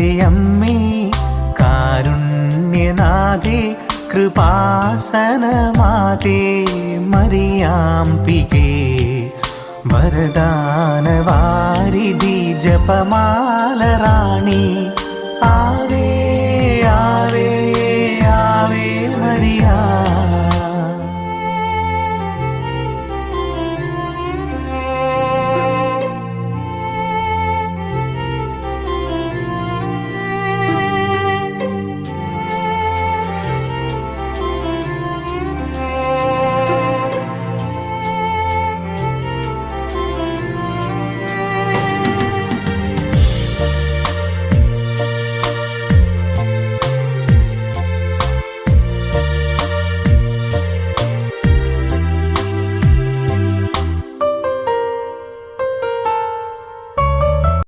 നിത്യമ്മേ കാരുണ്യനാഥേ കൃപാസനമാതേ മറിയാംപികേ വരദാനവാരിധി ജപമാലറാണി